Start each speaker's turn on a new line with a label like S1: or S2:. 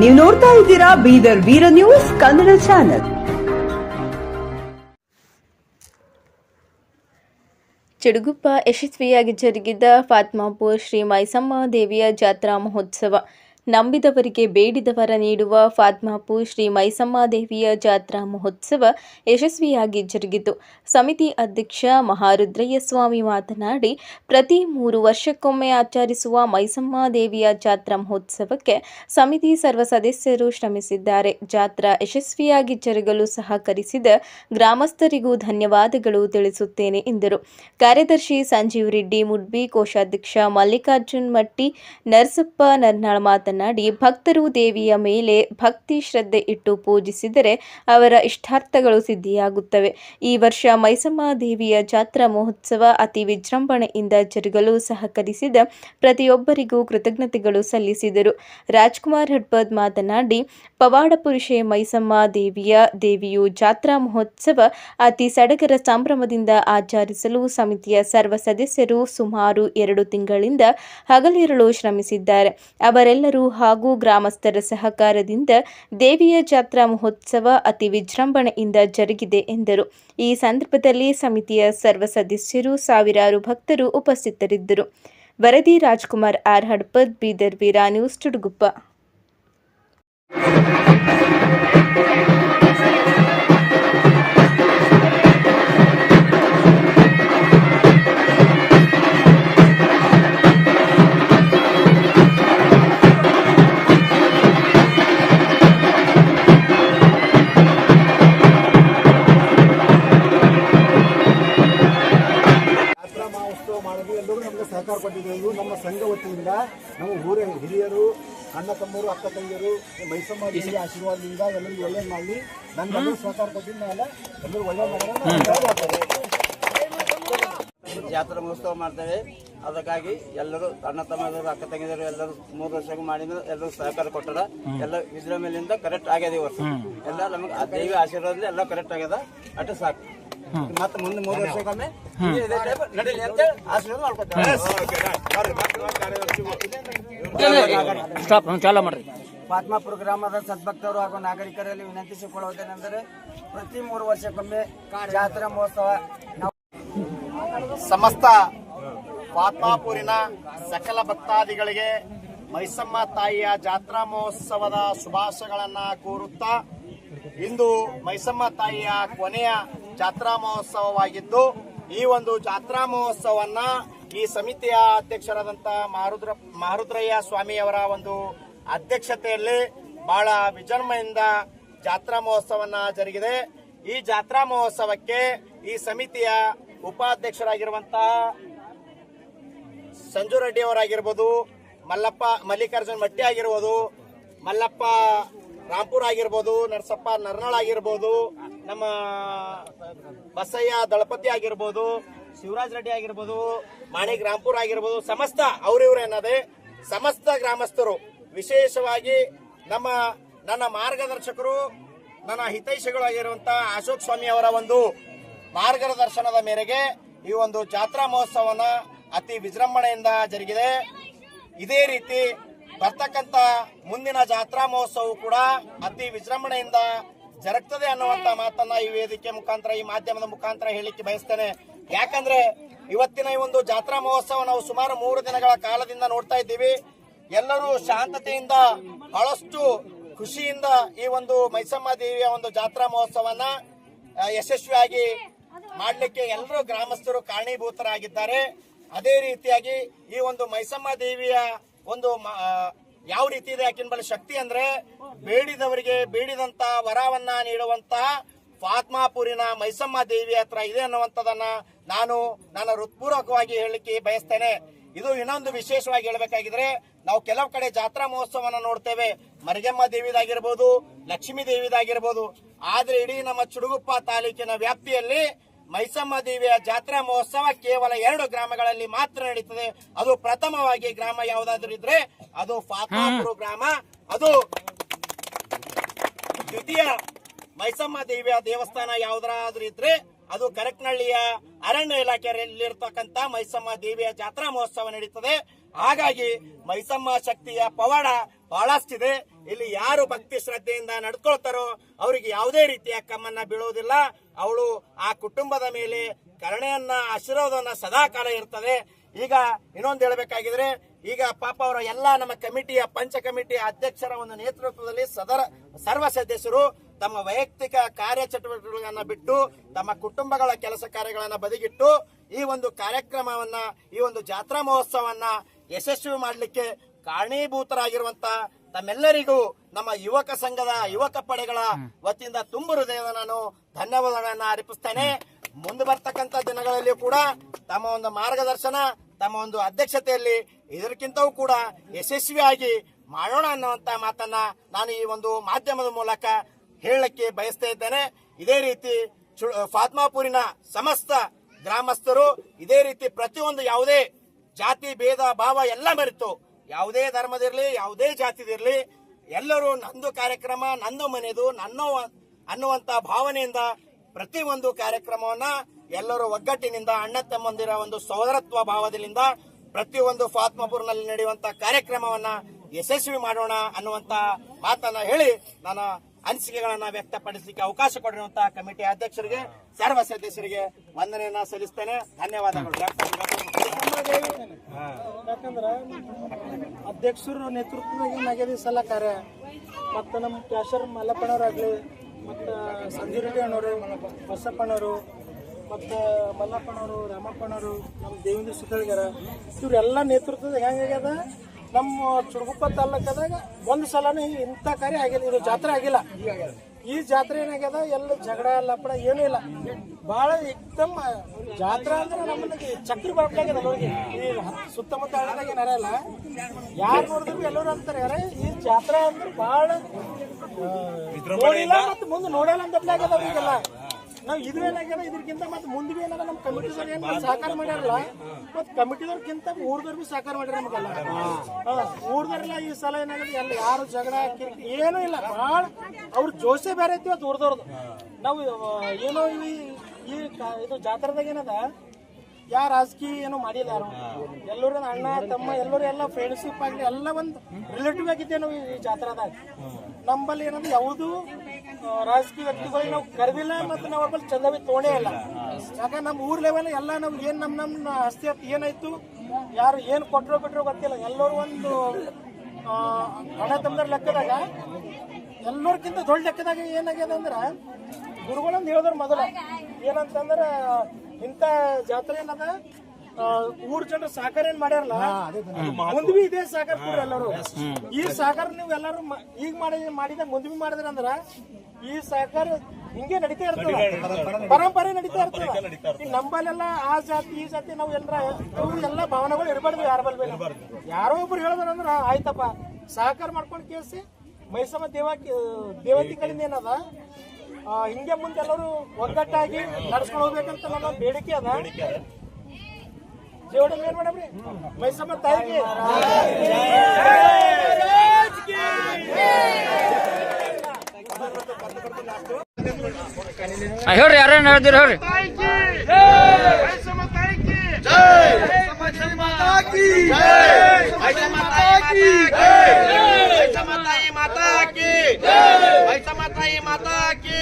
S1: ನೀವು ನೋಡ್ತಾ ಇದ್ದೀರಾ ಬೀದರ್ ವೀರ ನ್ಯೂಸ್ ಕನ್ನಡ ಚಾನೆಲ್.
S2: ಚಡುಗುಪ್ಪ ಯಶಸ್ವಿಯಾಗಿ ಜರುಗಿದ ಫಾತ್ಮಾಪುರ್ ಶ್ರೀ ಮೈಸಮ್ಮ ದೇವಿಯ ಜಾತ್ರಾ ಮಹೋತ್ಸವ. ನಂಬಿದವರಿಗೆ ಬೇಡಿದವರ ನೀಡುವ ಫಾತ್ಮಾಪು ಶ್ರೀ ಮೈಸಮ್ಮಾದೇವಿಯ ಜಾತ್ರಾ ಮಹೋತ್ಸವ ಯಶಸ್ವಿಯಾಗಿ ಜರುಗಿತು. ಸಮಿತಿ ಅಧ್ಯಕ್ಷ ಮಹಾರುದ್ರಯ್ಯ ಸ್ವಾಮಿ ಮಾತನಾಡಿ, ಪ್ರತಿ ಮೂರು ವರ್ಷಕ್ಕೊಮ್ಮೆ ಆಚರಿಸುವ ಮೈಸಮ್ಮಾದೇವಿಯ ಜಾತ್ರಾ ಮಹೋತ್ಸವಕ್ಕೆ ಸಮಿತಿ ಸರ್ವ ಸದಸ್ಯರು ಶ್ರಮಿಸಿದ್ದಾರೆ. ಜಾತ್ರಾ ಯಶಸ್ವಿಯಾಗಿ ಜರುಗಲು ಸಹಕರಿಸಿದ ಗ್ರಾಮಸ್ಥರಿಗೂ ಧನ್ಯವಾದಗಳು ತಿಳಿಸುತ್ತೇನೆ ಎಂದರು. ಕಾರ್ಯದರ್ಶಿ ಸಂಜೀವ್ ರೆಡ್ಡಿ, ಮುಡ್ಬಿ ಕೋಶಾಧ್ಯಕ್ಷ ಮಲ್ಲಿಕಾರ್ಜುನ್ ಮಟ್ಟಿ, ನರಸಪ್ಪ ನರ್ನಾಳ್ ಮಾತನಾಡಿ ಭಕ್ತರು ದೇವಿಯ ಮೇಲೆ ಭಕ್ತಿ ಶ್ರದ್ಧೆ ಇಟ್ಟು ಪೂಜಿಸಿದರೆ ಅವರ ಇಷ್ಟಾರ್ಥಗಳು ಸಿದ್ಧಿಯಾಗುತ್ತವೆ. ಈ ವರ್ಷ ಮೈಸಮ್ಮ ದೇವಿಯ ಜಾತ್ರಾ ಮಹೋತ್ಸವ ಅತಿ ವಿಜೃಂಭಣೆಯಿಂದ ಜರುಗಲು ಸಹಕರಿಸಿದ ಪ್ರತಿಯೊಬ್ಬರಿಗೂ ಕೃತಜ್ಞತೆಗಳು ಸಲ್ಲಿಸಿದರು. ರಾಜ್ಕುಮಾರ್ ಹಡ್ಬದ್ ಮಾತನಾಡಿ, ಪವಾಡ ಪುರುಷೆ ಮೈಸಮ್ಮ ದೇವಿಯ ದೇವಿಯು ಜಾತ್ರಾ ಮಹೋತ್ಸವ ಅತಿ ಸಡಗರ ಸಂಭ್ರಮದಿಂದ ಆಚರಿಸಲು ಸಮಿತಿಯ ಸರ್ವ ಸದಸ್ಯರು ಸುಮಾರು ಎರಡು ತಿಂಗಳಿಂದ ಹಗಲಿರುಳು ಶ್ರಮಿಸಿದ್ದಾರೆ. ಅವರೆಲ್ಲರೂ ಹಾಗೂ ಗ್ರಾಮಸ್ಥರ ಸಹಕಾರದಿಂದ ದೇವಿಯ ಜಾತ್ರಾ ಮಹೋತ್ಸವ ಅತಿ ವಿಜೃಂಭಣೆಯಿಂದ ಜರುಗಿದೆ ಎಂದರು. ಈ ಸಂದರ್ಭದಲ್ಲಿ ಸಮಿತಿಯ ಸರ್ವ ಸದಸ್ಯರು ಸಾವಿರಾರು ಭಕ್ತರು ಉಪಸ್ಥಿತರಿದ್ದರು. ವರದಿ ರಾಜ್ಕುಮಾರ್ ಆರ್ ಹಡ್ಪದ್ ಬೀದರ್ ವೀರಾ ನ್ಯೂಸ್ ಚುಡುಗುಪ್ಪ
S3: ಸಹಕಾರ ಕೊಟ್ಟಿದ್ದಾರೆ ಇದು ನಮ್ಮ ಸಂಘ ವತಿಯಿಂದ ನಮ್ಮ ಊರ ಹಿರಿಯರು ಅಣ್ಣ ತಮ್ಮರು ಅಕ್ಕ ತಂಗಿಯರು ಮೈಸಮ್ಮ ಆಶೀರ್ವಾದದಿಂದ ಎಲ್ಲರಿಗೂ ಒಳ್ಳೇದು ಮಾಡಿ ನನ್ನ ಸಹಕಾರ ಕೊಟ್ಟಿದ್ದ ಮೇಲೆ ಎಲ್ಲರೂ ಒಳ್ಳೇದು ಮಾಡಿದ್ರೆ
S4: ಜಾತ್ರಾ ಮಹೋತ್ಸವ ಮಾಡ್ತೇವೆ. ಅದಕ್ಕಾಗಿ ಎಲ್ಲರೂ ಅಣ್ಣ ತಮ್ಮದವರು ಅಕ್ಕ ತಂಗಿದವರು ಎಲ್ಲರೂ ಮೂರು ವರ್ಷಕ್ಕೆ ಮಾಡಿದ್ರು. ಎಲ್ಲರೂ ಸಹಕಾರ ಕೊಟ್ಟರ. ಎಲ್ಲ ವಿಜೃಂಭಣೆಯಿಂದ ಕರೆಕ್ಟ್ ಆಗ್ಯದ ಈ ವರ್ಷ. ಎಲ್ಲ ನಮಗೆ ಆ ದೇವಿ ಆಶೀರ್ವಾದದಿಂದ ಎಲ್ಲ ಕರೆಕ್ಟ್ ಆಗ್ಯದ ಅಷ್ಟು ಸಾಕು. ಮತ್ತೆ ಮುಂದೆ ಮೂರು ವರ್ಷಕ್ಕೊಮ್ಮೆ ಇದೇ ನಡೀಲಿ ಆಶೀರ್ವಾದ ಮಾಡ್ಕೊತಾರೆ
S5: ಸ್ಟಾಪ್ ಚಾಲ ಮಾಡ್ರಿ.
S6: ಪಾತ್ಮಾಪುರ ಗ್ರಾಮದ ಸದ್ಭಕ್ತರು ಹಾಗೂ ನಾಗರಿಕರಲ್ಲಿ ವಿನಂತಿಸಿಕೊಳ್ಳುವುದೇನೆಂದರೆ ಪ್ರತಿ ಮೂರು ವರ್ಷಕ್ಕೊಮ್ಮೆ ಜಾತ್ರಾ ಮಹೋತ್ಸವ ನಾವು
S3: ಸಮಸ್ತ ಪಾತ್ಮಾಪುರಿನ ಸಕಲ ಭಕ್ತಾದಿಗಳಿಗೆ ಮೈಸಮ್ಮ ತಾಯಿಯ ಜಾತ್ರಾ ಮಹೋತ್ಸವದ ಶುಭಾಶಯಗಳನ್ನ ಕೋರುತ್ತಾ ಇಂದು ಮೈಸಮ್ಮ ತಾಯಿಯ ಕೊನೆಯ ಜಾತ್ರಾ ಮಹೋತ್ಸವವಾಗಿದ್ದು, ಈ ಒಂದು ಜಾತ್ರಾ ಮಹೋತ್ಸವನ್ನ ಈ ಸಮಿತಿಯ ಅಧ್ಯಕ್ಷರಾದಂತ ಮಾರುದ್ರ, ಮಾರುದ್ರಯ್ಯ ಸ್ವಾಮಿಯವರ ಒಂದು ಅಧ್ಯಕ್ಷತೆಯಲ್ಲಿ ಬಹಳ ವಿಜೃಂಭಣೆಯಿಂದ ಜಾತ್ರಾ ಮಹೋತ್ಸವನ್ನ ಜರುಗಿದೆ. ಈ ಜಾತ್ರಾ ಮಹೋತ್ಸವಕ್ಕೆ ಈ ಸಮಿತಿಯ ಉಪಾಧ್ಯಕ್ಷರಾಗಿರುವಂತಹ ಸಂಜು ರೆಡ್ಡಿ ಅವರಾಗಿರ್ಬೋದು, ಮಲ್ಲಪ್ಪ, ಮಲ್ಲಿಕಾರ್ಜುನ್ ಮಟ್ಟಿ ಆಗಿರ್ಬೋದು, ಮಲ್ಲಪ್ಪ ರಾಂಪುರ್ ಆಗಿರ್ಬೋದು, ನರಸಪ್ಪ ನರ್ನಾಳ್ ಆಗಿರ್ಬೋದು ನಮ್ಮ ಬಸಯ್ಯ ದಳಪತಿ ಆಗಿರ್ಬೋದು, ಶಿವರಾಜ್ ರೆಡ್ಡಿ ಆಗಿರ್ಬೋದು ಮಾಣಿಕ್ ರಾಮ್ಪುರ್ ಆಗಿರ್ಬೋದು, ಸಮಸ್ತ ಅವ್ರಿವ್ರು ಅನ್ನದೆ ಸಮಸ್ತ ಗ್ರಾಮಸ್ಥರು. ವಿಶೇಷವಾಗಿ ನಮ್ಮ, ನನ್ನ ಮಾರ್ಗದರ್ಶಕರು, ನನ್ನ ಹಿತೈಷಿಗಳು ಆಗಿರುವಂತಹ ಅಶೋಕ್ ಸ್ವಾಮಿ ಅವರ ಒಂದು ಮಾರ್ಗದರ್ಶನದ ಮೇರೆಗೆ ಈ ಒಂದು ಜಾತ್ರಾ ಮಹೋತ್ಸವನ ಅತಿ ವಿಜೃಂಭಣೆಯಿಂದ ಜರುಗಿದೆ. ಇದೇ ರೀತಿ ಬರ್ತಕ್ಕಂತ ಮುಂದಿನ ಜಾತ್ರಾ ಮಹೋತ್ಸವ ಕೂಡ ಅತಿ ವಿಜೃಂಭಣೆಯಿಂದ ಜರುಗ್ತದೆ ಅನ್ನುವಂತ ಮಾತನ್ನ ಈ ವೇದಿಕೆ ಮುಖಾಂತರ, ಈ ಮಾಧ್ಯಮದ ಮುಖಾಂತರ ಹೇಳಿಕ್ಕೆ ಬಯಸ್ತೇನೆ. ಯಾಕಂದ್ರೆ ಇವತ್ತಿನ ಈ ಒಂದು ಜಾತ್ರಾ ಮಹೋತ್ಸವ ನಾವು ಸುಮಾರು ಮೂರು ದಿನಗಳ ಕಾಲದಿಂದ ನೋಡ್ತಾ ಇದ್ದೀವಿ. ಎಲ್ಲರೂ ಶಾಂತತೆಯಿಂದ, ಬಹಳಷ್ಟು ಖುಷಿಯಿಂದ ಈ ಒಂದು ಮೈಸಮ್ಮ ದೇವಿಯ ಒಂದು ಜಾತ್ರಾ ಮಹೋತ್ಸವನ ಯಶಸ್ವಿಯಾಗಿ ಮಾಡಲಿಕ್ಕೆ ಎಲ್ಲರೂ ಗ್ರಾಮಸ್ಥರು ಕಾರಣೀಭೂತರಾಗಿದ್ದಾರೆ. ಅದೇ ರೀತಿಯಾಗಿ ಈ ಒಂದು ಮೈಸಮ್ಮ ದೇವಿಯ ಒಂದು ಯಾವ ರೀತಿ ಇದೆ ಆಕಿನ ಬಳಿ ಶಕ್ತಿ ಅಂದ್ರೆ ಬೇಡಿದವರಿಗೆ ಬೇಡಿದಂತ ವರವನ್ನ ನೀಡುವಂತ ಫಾತ್ಮಾಪುರಿನ ಮೈಸಮ್ಮ ದೇವಿ ಹತ್ರ ಇದೆ ಅನ್ನುವಂಥದ್ದನ್ನ ನಾನು ನನ್ನ ಹೃತ್ಪೂರ್ವಕವಾಗಿ ಹೇಳಲಿಕ್ಕೆ ಬಯಸ್ತೇನೆ. ಇದು ಇನ್ನೊಂದು ವಿಶೇಷವಾಗಿ ಹೇಳಬೇಕಾಗಿದ್ರೆ ನಾವು ಕೆಲವು ಕಡೆ ಜಾತ್ರಾ ಮಹೋತ್ಸವನ ನೋಡ್ತೇವೆ. ಮರಿಗಮ್ಮ ದೇವಿದಾಗಿರ್ಬೋದು, ಲಕ್ಷ್ಮೀ ದೇವಿದಾಗಿರ್ಬೋದು. ಆದ್ರೆ ಇಡೀ ನಮ್ಮ ಚುಡುಗುಪ್ಪ ತಾಲೂಕಿನ ವ್ಯಾಪ್ತಿಯಲ್ಲಿ ಮೈಸಮ್ಮ ದೇವಿಯ ಜಾತ್ರಾ ಮಹೋತ್ಸವ ಕೇವಲ ಎರಡು ಗ್ರಾಮಗಳಲ್ಲಿ ಮಾತ್ರ ನಡೀತದೆ. ಅದು ಪ್ರಥಮವಾಗಿ ಗ್ರಾಮ ಯಾವುದಾದ್ರೂ ಇದ್ರೆ ಅದು ಫಾತ್ಮಾಪುರ ಗ್ರಾಮ ಅದು ದ್ವಿತೀಯ ಮೈಸಮ್ಮ ದೇವಿಯ ದೇವಸ್ಥಾನ ಯಾವ್ದಾದ್ರೂ ಇದ್ರೆ ಅದು ಕರಕ್ನಹಳ್ಳಿಯ ಅರಣ್ಯ ಇಲಾಖೆಯಲ್ಲಿರ್ತಕ್ಕಂಥ ಮೈಸಮ್ಮ ದೇವಿಯ ಜಾತ್ರಾ ಮಹೋತ್ಸವ ನಡೀತದೆ. ಹಾಗಾಗಿ ಮೈಸಮ್ಮ ಶಕ್ತಿಯ ಪವಾಡ ಬಹಳಷ್ಟಿದೆ. ಇಲ್ಲಿ ಯಾರು ಭಕ್ತಿ ಶ್ರದ್ಧೆಯಿಂದ ನಡ್ಕೊಳ್ತಾರೋ ಅವರಿಗೆ ಯಾವುದೇ ರೀತಿಯ ಕಮ್ಮನ್ನ ಬೀಳೋದಿಲ್ಲ. ಅವಳು ಆ ಕುಟುಂಬದ ಮೇಲೆ ಕರುಣೆಯನ್ನ, ಆಶೀರ್ವಾದವನ್ನ ಸದಾ ಕಾಲ ಇರ್ತದೆ. ಈಗ ಇನ್ನೊಂದು ಹೇಳಬೇಕಾಗಿದ್ರೆ, ಈಗ ಪಾಪ ಅವರ ಎಲ್ಲ ನಮ್ಮ ಕಮಿಟಿಯ, ಪಂಚ ಕಮಿಟಿಯ ಅಧ್ಯಕ್ಷರ ಒಂದು ನೇತೃತ್ವದಲ್ಲಿ ಸದರ, ಸರ್ವ ಸದಸ್ಯರು ತಮ್ಮ ವೈಯಕ್ತಿಕ ಕಾರ್ಯಚಟುವಟಿಕೆಗಳನ್ನ ಬಿಟ್ಟು, ತಮ್ಮ ಕುಟುಂಬಗಳ ಕೆಲಸ ಕಾರ್ಯಗಳನ್ನ ಬದಿಗಿಟ್ಟು, ಈ ಒಂದು ಕಾರ್ಯಕ್ರಮವನ್ನ, ಈ ಒಂದು ಜಾತ್ರಾ ಮಹೋತ್ಸವವನ್ನ ಯಶಸ್ವಿ ಮಾಡಲಿಕ್ಕೆ ಕಾರಣೀಭೂತರಾಗಿರುವಂತ ತಮ್ಮೆಲ್ಲರಿಗೂ ನಮ್ಮ ಯುವಕ ಸಂಘದ ಯುವಕ ಪಡೆಗಳ ವತಿಯಿಂದ ತುಂಬು ಹೃದಯದ ನಾನು ಧನ್ಯವಾದಗಳನ್ನ ಅರ್ಪಿಸ್ತೇನೆ. ಮುಂದೆ ಬರ್ತಕ್ಕಂತ ದಿನಗಳಲ್ಲಿ ಕೂಡ ತಮ್ಮ ಒಂದು ಮಾರ್ಗದರ್ಶನ ತಮ್ಮ ಒಂದು ಅಧ್ಯಕ್ಷತೆಯಲ್ಲಿ ಇದಕ್ಕಿಂತವೂ ಕೂಡ ಯಶಸ್ವಿಯಾಗಿ ಮಾಡೋಣ ಅನ್ನುವಂತ ಮಾತನ್ನ ನಾನು ಈ ಒಂದು ಮಾಧ್ಯಮದ ಮೂಲಕ ಹೇಳಕ್ಕೆ ಬಯಸ್ತಾ ಇದ್ದೇನೆ. ಇದೇ ರೀತಿ ಫಾತ್ಮಾಪುರಿನ ಸಮಸ್ತ ಗ್ರಾಮಸ್ಥರು ಇದೇ ರೀತಿ ಪ್ರತಿಯೊಂದು ಯಾವುದೇ ಜಾತಿ ಭೇದ ಭಾವ ಎಲ್ಲ ಮರೆತು ಯಾವುದೇ ಧರ್ಮದಿರಲಿ ಯಾವುದೇ ಜಾತಿದಿರಲಿ ಎಲ್ಲರೂ ನಂದು ಕಾರ್ಯಕ್ರಮ, ನಂದು ಮನೆದು, ನನ್ನ ಅನ್ನುವಂತ ಭಾವನೆಯಿಂದ ಪ್ರತಿ ಒಂದು ಕಾರ್ಯಕ್ರಮವನ್ನ ಎಲ್ಲರೂ ಒಗ್ಗಟ್ಟಿನಿಂದ, ಅಣ್ಣ ತಮ್ಮಂದಿರ ಒಂದು ಸೋದರತ್ವ ಭಾವದಿಂದ ಪ್ರತಿಯೊಂದು ಫಾತ್ಮಪುರ್ನಲ್ಲಿ ನಡೆಯುವಂತ ಕಾರ್ಯಕ್ರಮವನ್ನ ಯಶಸ್ವಿ ಮಾಡೋಣ ಅನ್ನುವಂತ ಮಾತನ್ನ ಹೇಳಿ ನಾನು ಅನಿಸಿಕೆಗಳನ್ನ ವ್ಯಕ್ತಪಡಿಸಲಿಕ್ಕೆ ಅವಕಾಶ ಕೊಡಿರುವಂತಹ ಕಮಿಟಿ ಅಧ್ಯಕ್ಷರಿಗೆ, ಸರ್ವ ಸದಸ್ಯರಿಗೆ ವಂದನೆಯನ್ನ ಸಲ್ಲಿಸ್ತೇನೆ. ಧನ್ಯವಾದಗಳು.
S7: ಯಾಕಂದ್ರೆ ಅಧ್ಯಕ್ಷರು ನೇತೃತ್ವದಾಗ ಏನಾಗ್ಯದ ಈ ಸಲ ಕಾರ್ಯ. ಮತ್ತು ನಮ್ಮ ಕ್ಯಾಶರ್ ಮಲ್ಲಪ್ಪನವರಾಗಲಿ, ಮತ್ತು ಸಂಜೀವ್ ರೆಡ್ಡಿ ಅಣ್ಣವರು ಬಸಪ್ಪಣ್ಣವರು ಮತ್ತು ಮಲ್ಲಪ್ಪನವರು, ರಾಮಪ್ಪನವರು ನಮ್ಮ ದೇವೇಂದ್ರ ಸುತ್ತಳಿಗಾರ ಇವರೆಲ್ಲ ನೇತೃತ್ವದಾಗ ಹೆಂಗಾಗ್ಯದ ನಮ್ಮ ಚುಡುಗುಪ್ಪ ತಾಲೂಕದಾಗ ಒಂದು ಸಲನೇ ಇಂಥ ಕಾರ್ಯ ಆಗಿಲ್ಲ, ಇದು ಜಾತ್ರೆ ಆಗಿಲ್ಲ. ಈ ಜಾತ್ರೆ ಏನಾಗ್ಯದ? ಎಲ್ಲ ಜಗಳ, ಲಪಡ ಏನೂ ಇಲ್ಲ. ಬಹಳ ಏಕ್ದಮ್ ಜಾತ್ರೆ ಅಂದ್ರೆ ನಮ್ಮಲ್ಲಿ ಚಕ್ರ ಬರ್ಬೇಕಾಗ್ಯದ ಹೋಗಿ ಈ ಸುತ್ತಮುತ್ತ ಹಳ್ಳಿದಾಗ ಯಾರು ನೋಡಿದ್ರು ಎಲ್ಲರೂ ಅಂತಾರೆ ಯಾರೇ ಈ ಜಾತ್ರೆ ಅಂದ್ರೆ ಬಹಳ ನೋಡಿಲ್ಲ ಮತ್ತೆ ಮುಂದೆ ನೋಡಲ್ಲ ಅಂತ ಆಗ್ಯದ ಅವ್ರಿಗೆಲ್ಲ. ನಾವು ಇದು ಏನಾಗ್ಯದ ಇದಕ್ಕಿಂತ ಮತ್ತೆ ಮುಂದೆ ಏನಾರ ನಮ್ಮ ಕಮಿಟಿದವ್ರು ಏನ್ ಸಹಕಾರ ಮಾಡ್ಯಾರಲ್ಲ, ಮತ್ತೆ ಕಮಿಟಿದವ್ರಕ್ಕಿಂತ ಊರ್ದವ್ರು ಬಿ ಸಹಕಾರ ಮಾಡ್ಯಾರ ನಮಗಲ್ಲ. ಊರ್ದವ್ರೆಲ್ಲ ಈ ಸಲ ಏನಾಗಿದೆ, ಎಲ್ಲ ಯಾರು ಜಗಳ ಕಿರಿಕಿ ಏನೂ ಇಲ್ಲ ಭಾಳ ಅವ್ರ ಜೋಶೆ ಬೇರೆ ಐತಿ ಇವತ್ತು ಊರ್ದವ್ರದ್ದು ನಾವು ಏನೋ ಈ ಈ ಇದು ಜಾತ್ರೆದಾಗ ಏನದ, ಯಾ ರಾಜಕೀಯ ಏನೋ ಮಾಡಿಲ್ಲ ಯಾರು ಎಲ್ಲರೂ ಅಣ್ಣ, ತಮ್ಮ, ಎಲ್ಲರೂ ಎಲ್ಲ ಫ್ರೆಂಡ್ಶಿಪ್ ಆಗಲಿ ಎಲ್ಲ ಒಂದು ರಿಲೇಟಿವ್ ಆಗಿದ್ದೇನೋ ಈ ಜಾತ್ರೆದಾಗ ನಮ್ಮಲ್ಲಿ ಏನಂದ್ರೆ ಯಾವುದು ರಾಜಕೀಯ ವ್ಯಕ್ತಿಗಳಿಗೆ ನಾವು ಕರೆದಿಲ್ಲ ಮತ್ತು ನಾವು ಅವ್ರ ಚಂದವಿ ತೋಣೆ ಇಲ್ಲ. ಯಾಕಂದ್ರೆ ನಮ್ಮ ಊರ್ ಲೆವೆಲ್ ಎಲ್ಲ ನಮ್ಗೆ ಏನು ನಮ್ಮ ನಮ್ಮ ಆಸ್ತಿ ಏನಾಯ್ತು, ಯಾರು ಏನು ಕೊಟ್ಟರೋ ಬಿಟ್ಟರೋ ಗೊತ್ತಿಲ್ಲ. ಎಲ್ಲರೂ ಒಂದು ಹಣ ತಂದ್ರ ಲೆಕ್ಕದಾಗ ಎಲ್ಲರಿಗಿಂತ ದೊಡ್ಡ ಲೆಕ್ಕದಾಗ ಏನಾಗ್ಯದ ಅಂದ್ರೆ, ಗುರುಗಳಂದು ಹೇಳಿದ್ರು ಮೊದಲ. ಏನಂತಂದ್ರೆ ಇಂಥ ಜಾತ್ರೆ ಏನದ? ಆ, ಊರ್ ಜನರು ಸಹಕಾರ ಏನ್ ಮಾಡ್ಯಾರಲ್ಲ? ಮುಂದ್ವಿ ಇದೇ ಸಹಕಾರ ಕೊಡ್ರಿ ಎಲ್ಲರೂ. ಈ ಸಹಕಾರ ನೀವು ಎಲ್ಲರೂ ಮ- ಈಗ ಮಾಡಿ ಮಾಡಿದ ಮುಂದ್ವಿ ಮಾಡಿದ್ರ ಅಂದ್ರ ಈ ಸಹಕಾರ ಹಿಂಗೆ ನಡೀತಾ ಇರ್ತದ. ಪರಂಪರೆ ನಡೀತಾ ಇರ್ತದ. ಈ ನಂಬಲ್ಲೆಲ್ಲ ಆ ಜಾತಿ ಈ ಜಾತಿ ನಾವು ಎಲ್ಲರ ಇವು ಎಲ್ಲ ಭಾವನೆಗಳು ಇರಬಾರ್ದು ಯಾರ ಬಲ್ ಯಾರೋ ಒಬ್ರು ಹೇಳಿದ್ರ ಅಂದ್ರ ಆಯ್ತಪ್ಪ ಸಹಕಾರ ಮಾಡ್ಕೊಂಡು ಕೇಳಿಸಿ ಮೈಸಮ್ಮ ದೇವ ದೇವತಿ ಕಡೆಯಿಂದ ಏನದ ಹಿಂಗೆ ಮುಂದೆ ಎಲ್ಲರೂ ಒಗ್ಗಟ್ಟಾಗಿ ನಡ್ಸ್ಕೊಂಡು ಹೋಗ್ಬೇಕಂತ ನನ್ನ ಬೇಡಿಕೆ ಅದ. ಜೀವನ ಏನ್ ಮಾಡಮ್ರಿ ಮೈಸಮ್ಮ ತಾಯಿಗೆ
S5: ಆ, ಹೇಳ್ರಿ ಯಾರೇನು ಹೇಳ್ತೀರಿ ಹೇಳ್ರಿ
S3: ಮಾತಾ ಕಿ ಮಾತಾ ಕಿ